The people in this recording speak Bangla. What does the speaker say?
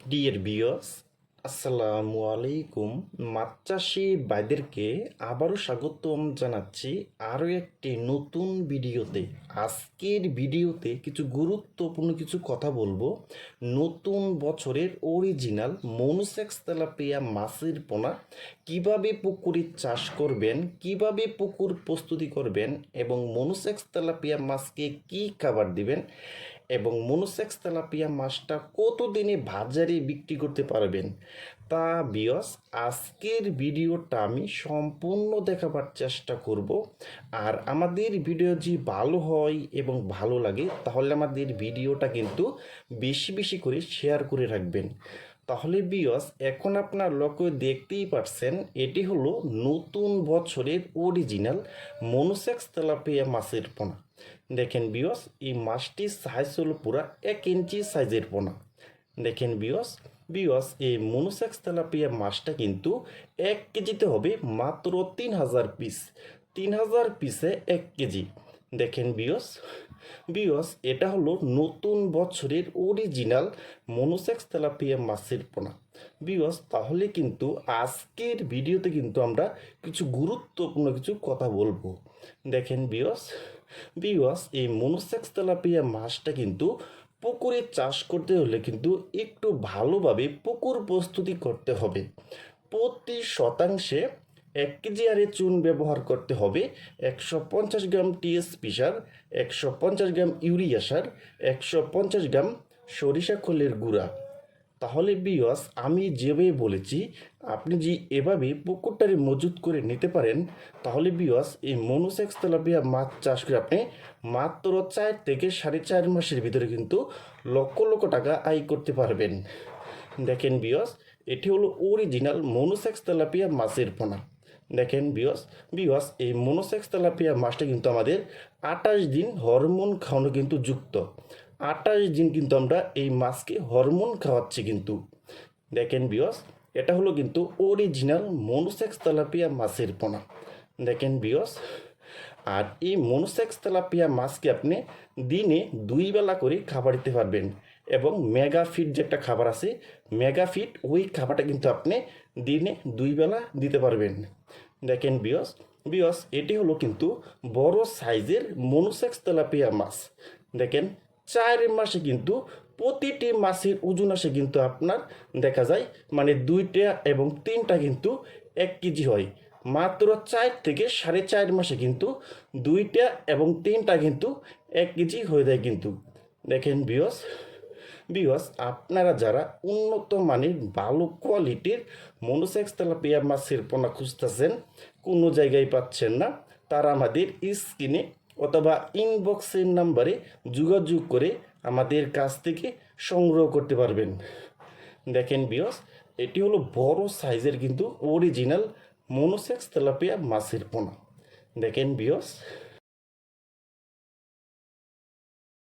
ডিয়ার বিয়স আসসালামু আলাইকুম। মাছ চাষি ভাইদেরকে আবারও স্বাগতম জানাচ্ছি আরও একটি নতুন ভিডিওতে। আজকের ভিডিওতে কিছু গুরুত্বপূর্ণ কিছু কথা বলব। নতুন বছরের অরিজিনাল মনুসেক্স তেলাপিয়া মাছের পোনা, কীভাবে পুকুরে চাষ করবেন, কীভাবে পুকুর প্রস্তুতি করবেন এবং মনুসেক্স তেলাপিয়া মাছকে কি খাবার দিবেন এবং মনোসেক্স তেলাপিয়া মাছটা কতদিনে বাজারে বিক্রি করতে পারবেন? তা বিয়স আজকের ভিডিওটা আমি সম্পূর্ণ দেখাবার চেষ্টা করব। আর আমাদের ভিডিও যদি ভালো হয় এবং ভালো লাগে, তাহলে আমাদের ভিডিওটা কিন্তু বেশি বেশি করে শেয়ার করে রাখবেন। তাহলে বিয়স এখন আপনার লক্ষ্য দেখতেই পারছেন, এটি হলো নতুন বছরের অরিজিনাল মনোসেক্স তেলাপিয়া মাছের পোনা। দেখেন বিয়স, এই মাছটির সাইজ হলো পুরা এক ইঞ্চি সাইজের পোনা। দেখেন বিয়স বিয়স, এই মনোসেক্স তেলাপিয়া মাছটা কিন্তু এক কেজিতে হবে মাত্র তিন হাজার পিস তিন হাজার পিসে এক কেজি। দেখেন বিয়স বিয়স, এটা হলো নতুন বছরের অরিজিনাল মনোসেক্স তেলাপিয়া মাছের পোনা। বিয়স, তাহলে কিন্তু আজকের ভিডিওতে কিন্তু আমরা কিছু গুরুত্বপূর্ণ কিছু কথা বলব। দেখেন বিয়স বিয়স এই মনোসেক্স তেলাপিয়া মাছটা কিন্তু পুকুরে চাষ করতে হলে কিন্তু একটু ভালোভাবে পুকুর প্রস্তুতি করতে হবে। প্রতি শতাংশে এক কেজি আরে চুন ব্যবহার করতে হবে। একশো পঞ্চাশ গ্রাম টিএসপি সার, একশো পঞ্চাশ গ্রাম ইউরিয়া সার, একশো পঞ্চাশ গ্রাম সরিষা খোলের গুঁড়া। তাহলে বিয়স আমি যেভাবে বলেছি, আপনি যে এভাবে পুকুরটারে মজুত করে নিতে পারেন, তাহলে বিয়স এই মনোসেক্স তেলাপিয়া মাছ চাষ করে আপনি মাত্র চার থেকে সাড়ে চার মাসের ভিতরে কিন্তু লক্ষ লক্ষ টাকা আয় করতে পারবেন। দেখেন বিয়স এটি হলো অরিজিনাল মনোসেক্স তেলাপিয়া মাছের পোনা। দেখেন বিয়স বিয়স এই মনোসেক্স তেলাপিয়া মাছটা কিন্তু আমাদের আঠাশ দিন হরমোন খাওয়ানো কিন্তু যুক্ত। আঠাশ দিন কিন্তু আমরা এই মাছকে হরমোন খাওয়াচ্ছি কিন্তু। দেখেন বিয়স এটা হলো কিন্তু অরিজিনাল মনোসেক্স তেলাপিয়া মাছের পোনা। দেখেন বিয়স আর এই মনোসেক্স তেলাপিয়া মাছকে আপনি দিনে দুই বেলা করে খাবার দিতে পারবেন এবং মেগা ফিট যে একটা খাবার আছে মেগা ফিট ওই খাবারটা কিন্তু আপনি দিনে দুই বেলা দিতে পারবেন। দেখেন বিয়স বিয়স এটি হলো কিন্তু বড় সাইজের মনোসেক্স তেলাপিয়া মাছ। দেখেন চার মাসে কিন্তু প্রতিটি মাছের ওজন আসে কিন্তু আপনার দেখা যায় মানে দুইটা এবং তিনটা কিন্তু এক কেজি হয়। মাত্র চার থেকে সাড়ে চার মাসে কিন্তু দুইটা এবং তিনটা কিন্তু এক কেজি হয়ে যায় কিন্তু। দেখেন বিয়স বিয়স আপনারা যারা উন্নত মানের ভালো কোয়ালিটির মনোসেক্স তেলাপিয়া মাছের পোনা খুঁজতেছেন, কোনো জায়গায় পাচ্ছেন না, তারা আমাদের স্ক্রিনে অথবা ইনবক্সের নাম্বারে যোগাযোগ করে আমাদের কাছ থেকে সংগ্রহ করতে পারবেন। দেখেন বিয়স এটি হলো বড় সাইজের কিন্তু অরিজিনাল মনোসেক্স তেলাপিয়া মাছের পোনা। দেখেন বিয়স